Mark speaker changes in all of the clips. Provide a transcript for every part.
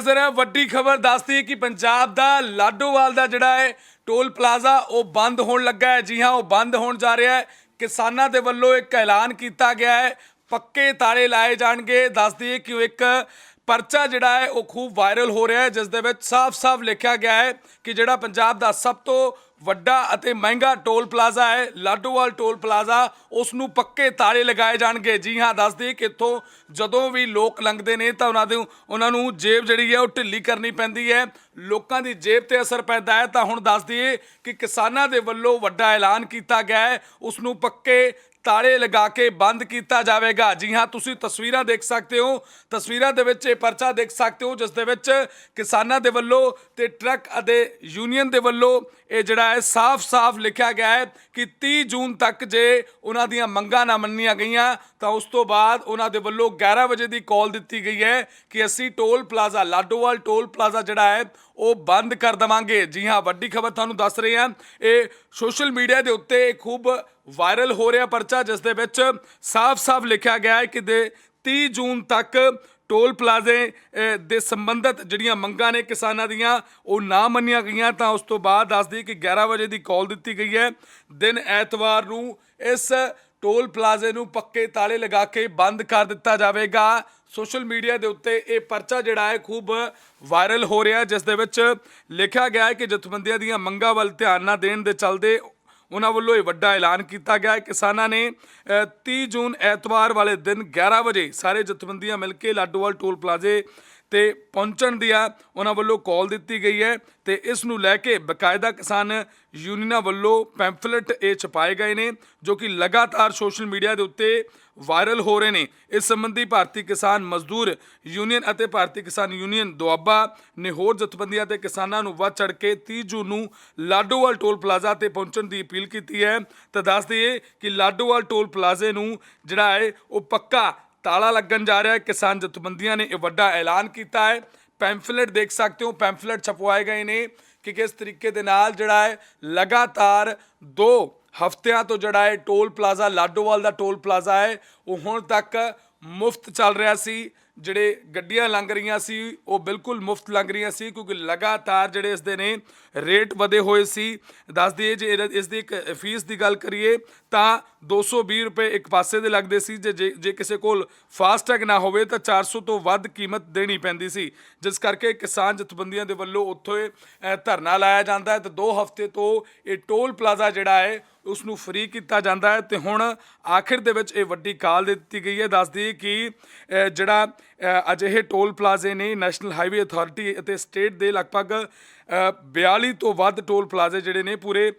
Speaker 1: ਜ਼ਰਾ ਵੱਡੀ ਖਬਰ ਦੱਸਦੀ ਹੈ ਕਿ ਪੰਜਾਬ ਦਾ ਲਾਡੋਵਾਲ ਦਾ ਜਿਹੜਾ ਹੈ, ਟੋਲ ਪਲਾਜ਼ਾ, ਉਹ ਬੰਦ ਹੋਣ ਲੱਗਾ ਹੈ। ਜੀ ਹਾਂ, ਉਹ ਬੰਦ ਹੋਣ ਜਾ ਰਿਹਾ ਹੈ। ਕਿਸਾਨਾਂ ਦੇ ਵੱਲੋਂ ਇੱਕ ਐਲਾਨ ਕੀਤਾ ਗਿਆ ਹੈ। ਪੱਕੇ ਤਾਲੇ ਲਾਏ ਜਾਣਗੇ। ਦੱਸਦੀ ਹੈ ਕਿ ਉਹ ਇੱਕ ਪਰਚਾ ਜਿਹੜਾ ਹੈ, ਉਹ ਖੂਬ ਵਾਇਰਲ ਹੋ ਰਿਹਾ ਹੈ, ਜਿਸ ਦੇ ਵਿੱਚ ਸਾਫ਼-ਸਾਫ਼ ਲਿਖਿਆ ਗਿਆ ਹੈ ਕਿ ਜਿਹੜਾ ਪੰਜਾਬ ਦਾ ਸਭ ਤੋਂ ਵੱਡਾ ਅਤੇ ਮਹਿੰਗਾ ਟੋਲ ਪਲਾਜ਼ਾ ਹੈ, ਲਾਡੋਵਾਲ ਟੋਲ ਪਲਾਜ਼ਾ ਉਸ ਨੂੰ ਪੱਕੇ ਤਾਲੇ ਲਗਾਏ ਜਾਣਗੇ। ਜੀ ਹਾਂ, ਦੱਸ ਦਈਏ ਕਿ ਇੱਥੋਂ ਜਦੋਂ ਵੀ ਲੋਕ ਲੰਘਦੇ ਨੇ ਤਾਂ ਉਹਨਾਂ ਦੇ ਉਹਨਾਂ ਨੂੰ ਜੇਬ ਜਿਹੜੀ ਹੈ ਉਹ ਢਿੱਲੀ ਕਰਨੀ ਪੈਂਦੀ ਹੈ। ਲੋਕਾਂ ਦੀ ਜੇਬ ਤੇ ਅਸਰ ਪੈਂਦਾ ਹੈ। ਤਾਂ ਹੁਣ ਦੱਸ ਦਈਏ ਕਿ ਕਿਸਾਨਾਂ ਦੇ ਵੱਲੋਂ ਵੱਡਾ ਐਲਾਨ ਕੀਤਾ ਗਿਆ ਹੈ। ਉਸ ਨੂੰ ਪੱਕੇ ਤਾਲੇ ਲਗਾ ਕੇ ਬੰਦ ਕੀਤਾ ਜਾਵੇਗਾ। ਜੀ ਹਾਂ, ਤੁਸੀਂ ਤਸਵੀਰਾਂ ਦੇਖ ਸਕਦੇ ਹੋ। ਤਸਵੀਰਾਂ ਦੇ ਵਿੱਚ ਇਹ ਪਰਚਾ ਦੇਖ ਸਕਦੇ ਹੋ, ਜਿਸ ਦੇ ਵਿੱਚ ਕਿਸਾਨਾਂ ਦੇ ਵੱਲੋਂ ਤੇ ਟਰੱਕ ਅਤੇ ਯੂਨੀਅਨ ਦੇ ਵੱਲੋਂ ਇਹ ਜਿਹੜਾ ਹੈ, ਸਾਫ਼-ਸਾਫ਼ ਲਿਖਿਆ ਗਿਆ ਹੈ ਕਿ 30 ਜੂਨ ਤੱਕ ਜੇ ਉਹਨਾਂ ਦੀਆਂ ਮੰਗਾਂ ਨਾ ਮੰਨੀਆਂ ਗਈਆਂ, ਤਾਂ ਉਸ ਤੋਂ ਬਾਅਦ ਉਹਨਾਂ ਦੇ ਵੱਲੋਂ 11 ਵਜੇ ਦੀ ਕਾਲ ਦਿੱਤੀ ਗਈ ਹੈ ਕਿ ਅਸੀਂ toll plaza, Ladhowal toll plaza ਜਿਹੜਾ ਹੈ, ਉਹ ਬੰਦ ਕਰ ਦਵਾਂਗੇ। ਜੀ ਹਾਂ, ਵੱਡੀ ਖਬਰ ਤੁਹਾਨੂੰ ਦੱਸ ਰਹੇ ਹਾਂ। ਇਹ ਸੋਸ਼ਲ ਮੀਡੀਆ ਦੇ ਉੱਤੇ ਖੂਬ ਵਾਇਰਲ ਹੋ ਰਿਹਾ ਪਰਚਾ, ਜਿਸ ਦੇ ਵਿੱਚ ਸਾਫ਼-ਸਾਫ਼ ਲਿਖਿਆ ਗਿਆ ਹੈ ਕਿ ਦੇ 30 ਜੂਨ ਤੱਕ ਟੋਲ ਪਲਾਜ਼ੇ ਦੇ ਸੰਬੰਧਤ ਜਿਹੜੀਆਂ ਮੰਗਾਂ ਨੇ ਕਿਸਾਨਾਂ ਦੀਆਂ, ਉਹ ਨਾ ਮੰਨੀਆਂ ਗਈਆਂ। ਤਾਂ ਉਸ ਤੋਂ ਬਾਅਦ ਦੱਸਦੀ ਕਿ 11 ਵਜੇ ਦੀ ਕਾਲ ਦਿੱਤੀ ਗਈ ਹੈ। ਦਿਨ ਐਤਵਾਰ ਨੂੰ ਇਸ ਟੋਲ ਪਲਾਜ਼ੇ ਨੂੰ ਪੱਕੇ ਤਾਲੇ ਲਗਾ ਕੇ ਬੰਦ ਕਰ ਦਿੱਤਾ ਜਾਵੇਗਾ। ਸੋਸ਼ਲ ਮੀਡੀਆ ਦੇ ਉੱਤੇ ਇਹ ਪਰਚਾ ਜਿਹੜਾ ਹੈ, ਖੂਬ ਵਾਇਰਲ ਹੋ ਰਿਹਾ, ਜਿਸ ਦੇ ਵਿੱਚ ਲਿਖਿਆ ਗਿਆ ਹੈ ਕਿ ਜਥੇਬੰਦੀਆਂ ਦੀਆਂ ਮੰਗਾਂ ਵੱਲ ਧਿਆਨ ਨਾ ਦੇਣ ਦੇ ਚਲਦੇ ਉਹਨਾਂ ਵੱਲੋਂ ਇਹ ਵੱਡਾ ਐਲਾਨ ਕੀਤਾ ਗਿਆ। ਹੈ ਕਿਸਾਨਾਂ ਨੇ ਅ, 30 ਜੂਨ ਐਤਵਾਰ ਵਾਲੇ ਦਿਨ 11 ਵਜੇ ਸਾਰੇ ਜਥੇਬੰਦੀਆਂ ਮਿਲ ਕੇ ਲਾਡੋਵਾਲ ਟੋਲ ਪਲਾਜ਼ੇ ਤੇ ਪਹੁੰਚਣ ਦੀ ਆ ਉਹਨਾਂ ਵੱਲੋਂ ਕਾਲ ਦਿੱਤੀ ਗਈ ਹੈ ਤੇ ਇਸ ਨੂੰ ਲੈ ਕੇ ਬਕਾਇਦਾ ਕਿਸਾਨ ਯੂਨੀਅਨਾਂ ਵੱਲੋਂ ਪੈਂਫਲੇਟ ਇਹ ਛਪਾਏ ਗਏ ਨੇ ਜੋ ਕਿ ਲਗਾਤਾਰ ਸੋਸ਼ਲ ਮੀਡੀਆ ਦੇ ਉੱਤੇ ਵਾਇਰਲ ਹੋ ਰਹੇ ਨੇ। ਇਸ ਸੰਬੰਧੀ ਭਾਰਤੀ ਕਿਸਾਨ ਮਜ਼ਦੂਰ ਯੂਨੀਅਨ ਅਤੇ ਭਾਰਤੀ ਕਿਸਾਨ ਯੂਨੀਅਨ ਦੁਆਬਾ ਨੇ ਹੋਰ ਜਥੇਬੰਦੀਆਂ ਤੇ ਕਿਸਾਨਾਂ ਨੂੰ ਵੱਧ ਚੜ ਕੇ 30 ਜੂਨ ਨੂੰ ਲਾਡੋਵਾਲ ਟੋਲ ਪਲਾਜ਼ਾ ਤੇ ਪਹੁੰਚਣ ਦੀ ਅਪੀਲ ਕੀਤੀ ਹੈ। ਤਾਂ ਦੱਸ ਦਈਏ ਕਿ ਲਾਡੋਵਾਲ ਟੋਲ ਪਲਾਜ਼ੇ ਨੂੰ ਜਿਹੜਾ ਹੈ ਉਹ ਪੱਕਾ ਤਾਲਾ ਲੱਗਣ ਜਾ ਰਿਹਾ ਹੈ। ਕਿਸਾਨ ਜਥੇਬੰਦੀਆਂ ਨੇ ਇਹ ਵੱਡਾ ਐਲਾਨ ਕੀਤਾ ਹੈ। ਪੈਂਫਲੇਟ ਦੇਖ ਸਕਦੇ ਹੋ, ਪੈਂਫਲੇਟ ਛਪਵਾਏ ਗਏ ਨੇ ਕਿ ਕਿਸ ਤਰੀਕੇ ਦੇ ਨਾਲ ਜਿਹੜਾ ਹੈ, ਲਗਾਤਾਰ ਦੋ ਹਫ਼ਤਿਆਂ ਤੋਂ ਜਿਹੜਾ ਹੈ, ਟੋਲ ਪਲਾਜ਼ਾ, ਲਾਡੋਵਾਲ ਦਾ ਟੋਲ ਪਲਾਜ਼ਾ ਹੈ, ਉਹ ਹੁਣ ਤੱਕ ਮੁਫਤ ਚੱਲ ਰਿਹਾ ਸੀ। ਜਿਹੜੇ ਗੱਡੀਆਂ ਲੰਘ ਰਹੀਆਂ ਸੀ, ਉਹ ਬਿਲਕੁਲ ਮੁਫਤ ਲੰਘ ਰਹੀਆਂ ਸੀ, ਕਿਉਂਕਿ ਲਗਾਤਾਰ ਜਿਹੜੇ ਇਸ ਦੇ ਨੇ ਰੇਟ ਵਧੇ ਹੋਏ ਸੀ। ਦੱਸ ਦਈਏ ਜੇ ਇਹਦਾ- ਇਸ ਦੀ ਇੱਕ ਫੀਸ ਦੀ ਗੱਲ ਕਰੀਏ, ਤਾਂ 220 ਰੁਪਏ ਇੱਕ ਪਾਸੇ ਦੇ ਲੱਗਦੇ ਸੀ। ਜੇ ਜੇ- ਜੇ ਕਿਸੇ ਕੋਲ ਫਾਸਟੈਗ ਨਾ ਹੋਵੇ, ਤਾਂ 400 ਤੋਂ ਵੱਧ ਕੀਮਤ ਦੇਣੀ ਪੈਂਦੀ ਸੀ। ਜਿਸ ਕਰਕੇ ਕਿਸਾਨ ਜਥੇਬੰਦੀਆਂ ਦੇ ਵੱਲੋਂ ਉੱਥੇ ਧਰਨਾ ਲਾਇਆ ਜਾਂਦਾ ਹੈ ਤੇ 2 ਹਫ਼ਤੇ ਤੋਂ ਇਹ ਟੋਲ ਪਲਾਜ਼ਾ ਜਿਹੜਾ ਹੈ ਉਸ ਨੂੰ ਫ੍ਰੀ ਕੀਤਾ ਜਾਂਦਾ ਹੈ। ਤੇ ਹੁਣ ਆਖਿਰ ਦੇ ਵਿੱਚ ਇਹ ਵੱਡੀ ਕਾਲ ਦੇ ਦਿੱਤੀ ਗਈ ਹੈ। ਦੱਸਦੀ ਕਿ ਜਿਹੜਾ ਅਜਿਹੇ ਟੋਲ ਪਲਾਜ਼ੇ ਨੇ ਨੈਸ਼ਨਲ ਹਾਈਵੇ ਅਥਾਰਟੀ ਅਤੇ ਸਟੇਟ ਦੇ ਲਗਭਗ ਅ, 42 ਤੋਂ ਵੱਧ ਟੋਲ ਪਲਾਜ਼ੇ ਜਿਹੜੇ ਨੇ ਪੂਰੇ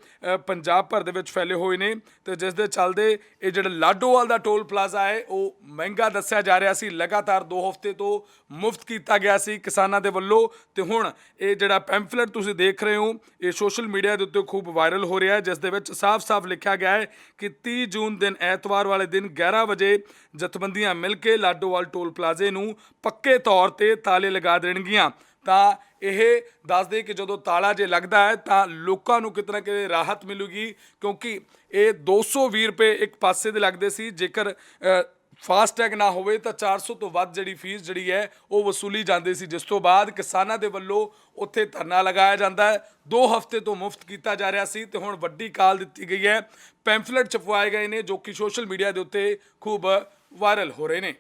Speaker 1: ਪੰਜਾਬ ਭਰ ਦੇ ਵਿੱਚ ਫੈਲੇ ਹੋਏ ਨੇ ਤੇ ਜਿਸ ਦੇ ਚੱਲਦੇ ਇਹ ਜਿਹੜਾ ਲਾਡੋਵਾਲ ਦਾ ਟੋਲ ਪਲਾਜ਼ਾ ਹੈ ਉਹ ਮਹਿੰਗਾ ਦੱਸਿਆ ਜਾ ਰਿਹਾ ਸੀ। ਲਗਾਤਾਰ 2 ਹਫ਼ਤੇ ਤੋਂ ਮੁਫਤ ਕੀਤਾ ਗਿਆ ਸੀ ਕਿਸਾਨਾਂ ਦੇ ਵੱਲੋਂ ਤੇ ਹੁਣ ਇਹ ਜਿਹੜਾ ਪੈਂਫਲੇਟ ਤੁਸੀਂ ਦੇਖ ਰਹੇ ਹੋ ਇਹ ਸੋਸ਼ਲ ਮੀਡੀਆ ਦੇ ਉੱਤੇ ਖੂਬ ਵਾਇਰਲ ਹੋ ਰਿਹਾ ਹੈ ਜਿਸ ਦੇ ਵਿੱਚ ਸਾਫ਼-ਸਾਫ਼ ਲਿਖਿਆ ਗਿਆ ਹੈ ਕਿ 30 ਜੂਨ ਦਿਨ ਐਤਵਾਰ ਵਾਲੇ ਦਿਨ 11 ਵਜੇ ਜਥੇਬੰਦੀਆਂ ਮਿਲ ਕੇ ਲਾਡੋਵਾਲ ਟੋਲ ਪਲਾਜ਼ੇ ਨੂੰ ਪੱਕੇ ਤੌਰ ਤੇ ਤਾਲੇ ਲਗਾ ਦੇਣਗੀਆਂ। ਤਾਂ ਇਹ ਦੱਸ ਦੇ ਕਿ ਜਦੋਂ ਤਾਲਾ ਜੇ ਲੱਗਦਾ ਹੈ, ਤਾਂ ਲੋਕਾਂ ਨੂੰ ਕਿਤਨਾ ਕਿਤੇ ਰਾਹਤ ਮਿਲੂਗੀ, ਕਿਉਂਕਿ ਇਹ 220 ਰੁਪਏ ਇੱਕ ਪਾਸੇ ਦੇ ਲੱਗਦੇ ਸੀ। ਜੇਕਰ ਫਾਸਟੈਗ ਨਾ ਹੋਵੇ, ਤਾਂ 400 ਤੋਂ ਵੱਧ ਜਿਹੜੀ ਫੀਸ ਜਿਹੜੀ ਹੈ, ਉਹ ਵਸੂਲੀ ਜਾਂਦੀ ਸੀ। ਜਿਸ ਤੋਂ ਬਾਅਦ ਕਿਸਾਨਾਂ ਦੇ ਵੱਲੋਂ ਉੱਥੇ ਧਰਨਾ ਲਗਾਇਆ ਜਾਂਦਾ ਹੈ। 2 ਹਫ਼ਤੇ ਤੋਂ ਮੁਫਤ ਕੀਤਾ ਜਾ ਰਿਹਾ ਸੀ ਤੇ ਹੁਣ ਵੱਡੀ ਕਾਲ ਦਿੱਤੀ ਗਈ ਹੈ। ਪੈਂਫਲੇਟ ਛਪਵਾਏ ਗਏ ਨੇ, ਜੋ ਕਿ ਸੋਸ਼ਲ ਮੀਡੀਆ ਦੇ ਉੱਤੇ ਖੂਬ ਵਾਇਰਲ ਹੋ ਰਹੇ ਨੇ।